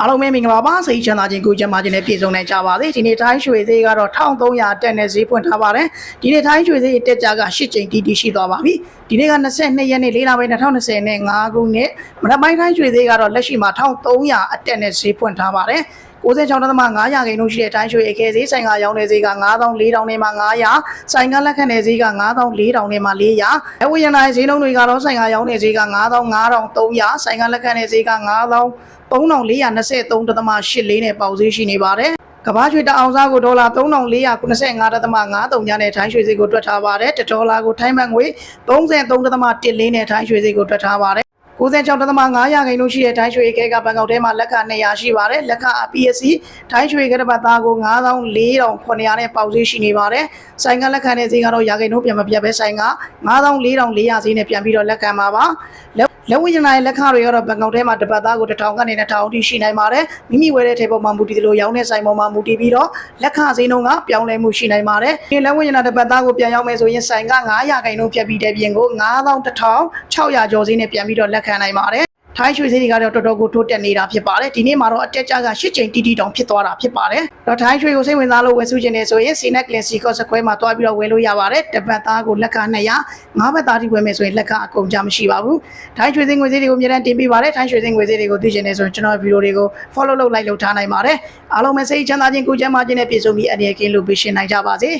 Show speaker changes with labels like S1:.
S1: အားလုံးပဲမင်္ဂလာပါစိတ်ချမ်းသာခြင်းကိုယ်ကျန်းမာခြင်းနဲ့ပြည့်စုံနိုင်ကြပါစေဒီနေ့ထိုင်းရွှေသေးကတော့1300တက်နဲ့ဈေးဖွင့်ထားပါတယ်ဒီနေ့ထိုင်းရွှေသေးတက်ကြက8ကြိမ်တီးတီးရှိသွားပါပြီဒီနေ့က22ရက်နေ့၄လပိုင်း2020နဲ့5ခုနှစ်မနက်ပိုင်းထိုင်းရွှေသေးကတော့လက်ရှိမှာ1300အတက်နဲ့ဈေးဖွင့်ထားပါတယ်96.5ရာခိုင်နှုန်းရှိတဲ့တိုင်းရွှေအခဲဈေးဆိုင်ကရောင်းတဲ့ဈေးက9400နဲ့မှ900ဆိုင်ကလက်ခံတဲ့ဈေးက9400နဲ့မှ400အဝေးရနိုင်ဈေးနှုန်းတွေကတော့ဆိုင်ကရောင်းတဲ့ဈေးက9500ဆိုင်ကလက်ခံတဲ့ဈေးက9000 3423.84နဲ့ပေါက်ဈေးရှိနေပါတယ်။ကမ္ဘာရွှေတအောင်စားကိုဒေါ်လာ3495.53ညနဲ့ထိုင်းရွှေဈေးကိုတွက်ထားပါတယ်။တဒေါ်လာကိုထိုင်းဘတ်ငွေ33.14နဲ့ထိုင်းရွှေဈေးကိုတွက်ထားပါတယ်။ 96.5ရာခိုင်နှုန်းရှိတဲ့ထိုင်းရွှေခဲကဘန်ကောက်ထဲမှာလက်ခ200ရှိပါတယ်လက်ခအ PSC ထိုင်းရွှေကတပတ်သားကို9400နဲ့ပေါက်ဈေးရှိနေပါတယ်ဆိုင်ကလက်ခံတဲ့ဈေးကတော့ရာခိုင်နှုန်းပြန်မပြတ်ပဲဆိုင်က9400ဈေးနဲ့ပြန်ပြီးတော့လက်ခံပါပါလက် လက်ဝိညာဉ်ရဲ့လက်ခတွေကတော့ဘန်ကောက်ထဲမှာတပတ်သားကို1000ကနေ2000အထိရှိနိုင်ပါတယ်မိမိဝယ်တဲ့ထေပေါ်မှာမူတည်တယ်လို့ရောင်းတဲ့ဆိုင်ပေါ်မှာမူတည်ပြီးတော့လက်ခဈေးနှုန်းကပြောင်းလဲမှုရှိနိုင်ပါတယ်ဒီလက်ဝိညာဉ်တပတ်သားကိုပြန်ရောက်မယ်ဆိုရင်ဆိုင်က900ခိုင်နှုန်းဖြတ်ပြီးတဲ့ပြင်ကို9100ကျော်ဈေးနဲ့ပြန်ပြီးတော့လက်ခံနိုင်ပါတယ် ထိုင်းရွှေဈေးတွေကတော့တော်တော်ကိုထိုးတက်နေတာဖြစ်ပါတယ်ဒီနေ့မှာတော့အတက်ကြက၈ချိန်တီတီတောင်ဖြစ်သွားတာဖြစ်ပါတယ်တော့ထိုင်းရွှေကိုစိတ်ဝင်စားလို့ဝယ်စုခြင်းနေဆိုရင်စီနက်ကလင်စီကော့စကွဲမှာတွားပြီးတော့ဝယ်လို့ရပါတယ်တပတ်သားကိုလက်ခ200ငါးဘတ်သားတိဝယ်မယ်ဆိုရင်လက်ခအကုန်ကြမရှိပါဘူးထိုင်းရွှေဈေးငွေဈေးတွေကိုအများအားတင်ပေးပါတယ်ထိုင်းရွှေဈေးငွေဈေးတွေကိုသိချင်နေဆိုရင်ကျွန်တော်ဗီဒီယိုတွေကို follow လုပ်လိုက်လုပ်ထားနိုင်ပါတယ်အားလုံးပဲစိတ်ချမ်းသာခြင်းကိုယ်ကျန်းမာခြင်းနဲ့ပြည့်စုံပြီးအနေနဲ့ကင်းလို့ပြည့်ရှင်နိုင်ကြပါစေ